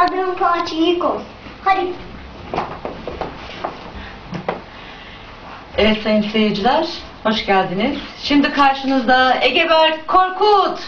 Adın Kaçıyıkos. Hadi. Evet sayın seyirciler, hoş geldiniz. Şimdi karşınızda Egeberk Korkut.